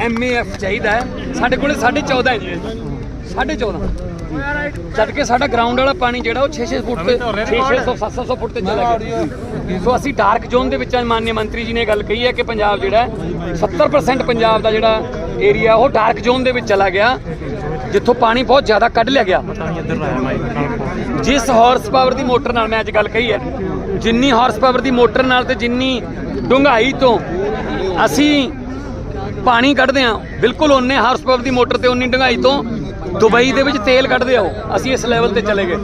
ਐਮਏਐਫ ਚਾਹੀਦਾ ਹੈ। ਸਾਡੇ ਕੋਲੇ 14.5 ਹੈ ਜੀ। 14.5 ਜਦ ਕਿ ਸਾਡਾ ਗਰਾਊਂਡ ਵਾਲਾ ਪਾਣੀ ਜਿਹੜਾ ਉਹ 6-6 ਫੁੱਟ ਤੇ 600 700 ਫੁੱਟ ਤੇ ਚਲਾ ਗਿਆ। ਸੋ ਅਸੀਂ ਡਾਰਕ ਜ਼ੋਨ ਦੇ ਵਿੱਚ ਮਾਨਯ ਮੰਤਰੀ ਜੀ ਨੇ ਗੱਲ ਕਹੀ ਹੈ ਕਿ ਪੰਜਾਬ ਜਿਹੜਾ ਹੈ 70% ਪੰਜਾਬ ਦਾ ਜਿਹੜਾ ਏਰੀਆ ਉਹ ਡਾਰਕ ਜ਼ੋਨ ਦੇ ਵਿੱਚ ਚਲਾ ਗਿਆ। ਜਿੱਥੋਂ ਪਾਣੀ ਬਹੁਤ ਜ਼ਿਆਦਾ ਕੱਢ ਲਿਆ ਗਿਆ। ਜਿਸ ਹਾਰਸ ਪਾਵਰ ਦੀ ਮੋਟਰ ਨਾਲ ਮੈਂ ਅੱਜ ਗੱਲ ਕਹੀ ਹੈ ਜਿੰਨੀ ਹਾਰਸ ਪਾਵਰ ਦੀ ਮੋਟਰ ਨਾਲ ਤੇ ਜਿੰਨੀ ਡੂੰਘਾਈ ਤੋਂ ਅਸੀਂ ਪਾਣੀ ਕੱਢਦੇ ਆ ਬਿਲਕੁਲ ਉਹਨੇ ਹਾਰਸ ਪਾਵਰ ਦੀ ਮੋਟਰ ਤੇ ਉਨੀ ਡੂੰਘਾਈ ਤੋਂ ਦੁਬਈ ਦੇ ਵਿੱਚ ਤੇਲ ਕੱਢਦੇ ਆ ਉਹ ਅਸੀਂ ਇਸ ਲੈਵਲ ਤੇ ਚਲੇ ਗਏ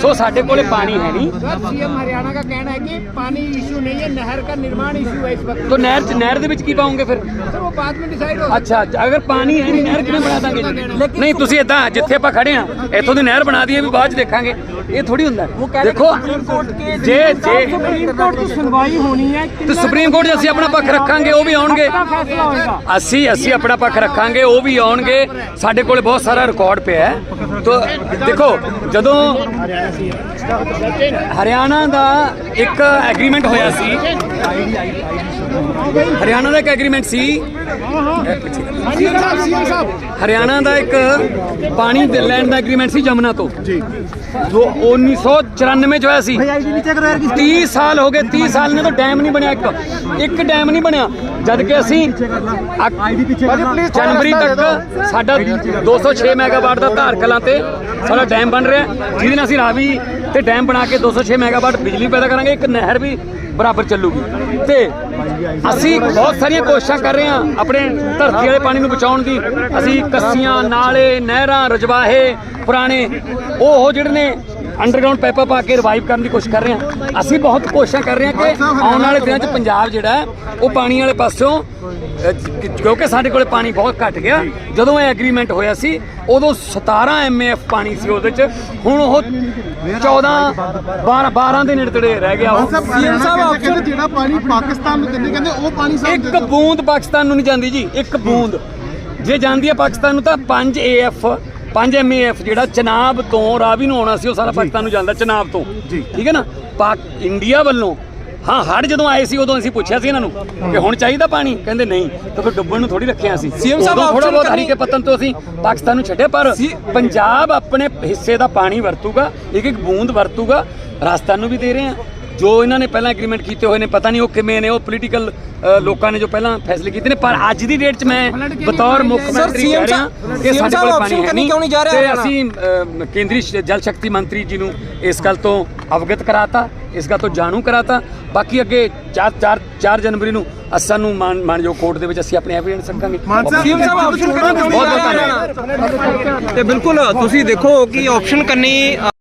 ਸੋ ਸਾਡੇ ਕੋਲੇ ਪਾਣੀ ਹੈ ਨਹੀਂ सर सीएम हरियाणा का कहना है कि पानी इशू नहीं है नहर का निर्माण इशू है इस वक्त ਤੋ ਨਹਿਰ ਚ ਨਹਿਰ ਦੇ ਵਿੱਚ ਕੀ ਪਾਉਂਗੇ ਫਿਰ सर वो बाद में डिसाइड हो ਅੱਛਾ ਅਗਰ ਪਾਣੀ ਹੈ ਨਹੀਂ ਨਹਿਰ ਕਿਵੇਂ ਬਣਾ ਦਾਂਗੇ ਜੀ? ਨਹੀਂ ਤੁਸੀਂ ਇਦਾਂ ਜਿੱਥੇ ਆਪਾਂ ਖੜੇ ਆ ਇੱਥੋਂ ਦੀ ਨਹਿਰ ਬਣਾ ਦਈਏ ਵੀ ਬਾਅਦ ਚ ਦੇਖਾਂਗੇ ਇਹ ਥੋੜੀ ਹੁੰਦਾ ਹੈ। ਦੇਖੋ ਜੇ ਜੇ सुप्रीम कोर्ट की सुनवाई होनी है ਤੇ ਸੁਪਰੀਮ ਕੋਰਟ 'ਚ ਅਸੀਂ ਆਪਣਾ ਪੱਖ ਰੱਖਾਂਗੇ ਉਹ ਵੀ ਆਉਣਗੇ फैसला होगा ਅਸੀਂ ਅਸੀਂ ਆਪਣਾ ਪੱਖ ਰੱਖਾਂਗੇ ਉਹ ਵੀ ਆਉਣਗੇ ਸਾਡੇ ਕੋਲੇ ਬਹੁਤ ਸਾਰਾ ਰਿਕਾਰਡ ਪਿਆ ਹੈ। ਤੋ ਦੇਖੋ, ਜਦੋਂ ਹਰਿਆਣਾ ਦਾ ਇੱਕ ਐਗਰੀਮੈਂਟ ਹੋਇਆ ਸੀ, ਹਰਿਆਣਾ ਦਾ ਇੱਕ ਐਗਰੀਮੈਂਟ ਸੀ, ਹਰਿਆਣਾ ਦਾ ਇੱਕ ਪਾਣੀ ਦੇ ਲੈਣ ਦਾ ਐਗਰੀਮੈਂਟ ਸੀ ਜਮਨਾ ਤੋਂ। ਜੀ। ਜੋ 1994 ਚ ਹੋਇਆ ਸੀ। 30 ਸਾਲ ਹੋ ਗਏ 30 ਸਾਲ ਨੇ ਤਾਂ ਡੈਮ ਨਹੀਂ ਬਣਿਆ ਇੱਕ। ਇੱਕ ਡੈਮ ਨਹੀਂ ਬਣਿਆ। ਜਦ ਕਿ ਅਸੀਂ ਅਕ- ਜਨਵਰੀ ਤੱਕ ਸਾਡਾ 206 ਮੈਗਾਵਾਟ ਦਾ ਧਾਰ ਕਲਾਂ ਤੇ ਸਾਡਾ ਡੈਮ ਬਣ ਰਿਹਾ। ਜਿਹਦੇ ਨਾਲ ਅਸੀਂ ਰਾਵੀ ਤੇ ਡੈਮ ਬਣਾ ਕੇ 206 ਮੈਗਾਵਾਟ ਬਿਜਲੀ ਪੈਦਾ ਕਰਾਂਗੇ। ਇੱਕ ਨਹਿਰ ਵੀ ਬਰਾਬਰ ਚੱਲੂਗੀ। ਤੇ ਅਸੀਂ ਬਹੁਤ ਸਾਰੀਆਂ ਕੋਸ਼ਿਸ਼ਾਂ ਕਰ ਰਹੇ ਹਾਂ ਆਪਣੇ ਧਰਤੀ ਵਾਲੇ ਪਾਣੀ ਨੂੰ ਬਚਾਉਣ ਦੀ। ਅਸੀਂ ਕੱਸੀਆਂ, ਨਾਲੇ ਨਹਿਰਾਂ, ਰਜਵਾਹੇ, ਪੁਰਾਣੇ ਉਹ ਉਹ ਜਿਹੜੇ ਨੇ ਅੰਡਰਗਰਾਉਂਡ ਪਾਈਪਾਂ ਪਾ ਕੇ ਰਿਵਾਈਵ ਕਰਨ ਦੀ ਕੋਸ਼ਿਸ਼ ਕਰ ਰਹੇ ਹਾਂ। ਅਸੀਂ ਬਹੁਤ ਕੋਸ਼ਿਸ਼ਾਂ ਕਰ ਰਹੇ ਹਾਂ ਕਿ ਆਉਣ ਵਾਲੇ ਦਿਨਾਂ 'ਚ ਪੰਜਾਬ ਜਿਹੜਾ ਉਹ ਪਾਣੀ ਵਾਲੇ ਪਾਸਿਓਂ ਕਿਉਂਕਿ ਸਾਡੇ ਕੋਲੇ ਪਾਣੀ ਬਹੁਤ ਘਟ ਗਿਆ। ਜਦੋਂ ਇਹ ਐਗਰੀਮੈਂਟ ਹੋਇਆ ਸੀ ਉਦੋਂ 17 ਐਮਏਐਫ ਪਾਣੀ ਸੀ ਉਹਦੇ 'ਚ। ਹੁਣ ਉਹ 14 12 12 ਦੇ ਨੇੜੇ ਰਹਿ ਗਿਆ ਉਹ। ਸੀਐਮ ਸਾਹਿਬ ਕਹਿੰਦੇ ਜਿਹੜਾ ਪਾਣੀ ਪਾਕਿਸਤਾਨ ਨੂੰ ਦਿੰਦੇ ਕਹਿੰਦੇ ਉਹ ਪਾਣੀ ਸਾਹਿਬ ਇੱਕ ਬੂੰਦ ਪਾਕਿਸਤਾਨ ਨੂੰ ਨਹੀਂ ਜਾਂਦੀ ਜੀ ਇੱਕ ਬੂੰਦ। ਜੇ ਜਾਂਦੀ ਹੈ ਪਾਕਿਸਤਾਨ ਨੂੰ ਤਾਂ 5 ਏਐਫ 5 ਐਮਏਐਫ ਜਿਹੜਾ ਚਨਾਬ ਤੋਂ ਰਾਵੀ ਨੂੰ ਆਉਣਾ ਸੀ ਉਹ ਸਾਰਾ ਪਾਕਿਸਤਾਨ ਨੂੰ ਜਾਂਦਾ ਚਨਾਬ ਤੋਂ। ਠੀਕ ਹੈ ਨਾ? ਪਾਕ ਇੰਡੀਆ ਵੱਲੋਂ ਹਾਂ ਹੜ ਜਦੋਂ ਆਏ ਸੀ ਉਦੋਂ ਅਸੀਂ ਪੁੱਛਿਆ ਸੀ ਇਹਨਾਂ ਨੂੰ ਕਿ ਹੁਣ ਚਾਹੀਦਾ ਪਾਣੀ? ਕਹਿੰਦੇ ਨਹੀਂ ਤਾਂ ਫਿਰ ਡੁੱਬਣ ਨੂੰ ਥੋੜੀ ਰੱਖਿਆ ਸੀ CM ਸਾਹਿਬ ਥੋੜਾ ਬਹੁਤ ਹਰੀਕੇ ਪਤਨ ਤੋਂ ਅਸੀਂ ਪਾਕਿਸਤਾਨ ਨੂੰ ਛੱਡੇ ਪਰ ਪੰਜਾਬ ਆਪਣੇ ਹਿੱਸੇ ਦਾ ਪਾਣੀ ਵਰਤੂਗਾ ਇੱਕ ਇੱਕ ਬੂੰਦ ਵਰਤੂਗਾ ਰਾਜਸਥਾਨ ਨੂੰ ਵੀ ਦੇ ਰਹੇ ਆ ਜੋ ਇਹਨਾਂ ਨੇ ਪਹਿਲਾਂ ਐਗਰੀਮੈਂਟ ਕੀਤੇ ਹੋਏ ਨੇ ਪਤਾ ਨਹੀਂ ਉਹ ਕਿਵੇਂ ਨੇ ਉਹ ਪੋਲੀਟੀਕਲ ਲੋਕਾਂ ਨੇ ਜੋ ਪਹਿਲਾਂ ਫੈਸਲੇ ਕੀਤੇ ਨੇ ਪਰ ਅੱਜ ਦੀ ਡੇਟ 'ਚ ਮੈਂ ਬਤੌਰ ਮੁੱਖ ਮੰਤਰੀ ਕਹਿ ਰਿਹਾ ਕਿ ਸਾਡੇ ਕੋਲ ਪਾਣੀ ਹੈ ਕਰਨੀ ਨਹੀਂ ਕਿਉਂ ਨਹੀਂ। ਜਾ ਰਿਹਾ ਤੇ? ਅਸੀਂ ਕੇਂਦਰੀ ਜਲ ਸ਼ਕਤੀ ਮੰਤਰੀ ਜੀ ਨੂੰ ਇਸ ਗੱਲ ਤੋਂ ਅਵਗਤ ਕਰਾਤਾ ਇਸ ਗੱਲ ਤੋਂ ਜਾਣੂ ਕਰਾਤਾ। ਬਾਕੀ ਅੱਗੇ 4 4 4 ਜਨਵਰੀ ਨੂੰ ਅਸਾਂ ਨੂੰ ਮਾਨ ਮਾਨਯੋਗ ਕੋਰਟ ਦੇ ਵਿੱਚ ਅਸੀਂ ਆਪਣੇ ਐਵੀਡੈਂਸ ਰੱਖਾਂਗੇ। ਸੀਐਮ ਸਾਹਿਬ ਆਪਸ਼ਨ ਕਰਨੀ ਕਿਉਂ ਨਹੀਂ ਬਹੁਤ ਬਹੁਤ ਰਿਹਾ ਧੰਨਵਾਦ। ਤੇ ਬਿਲਕੁਲ ਤੁਸੀਂ ਦੇਖੋ ਕਿ ਆਪਸ਼ਨ ਕਰਨੀ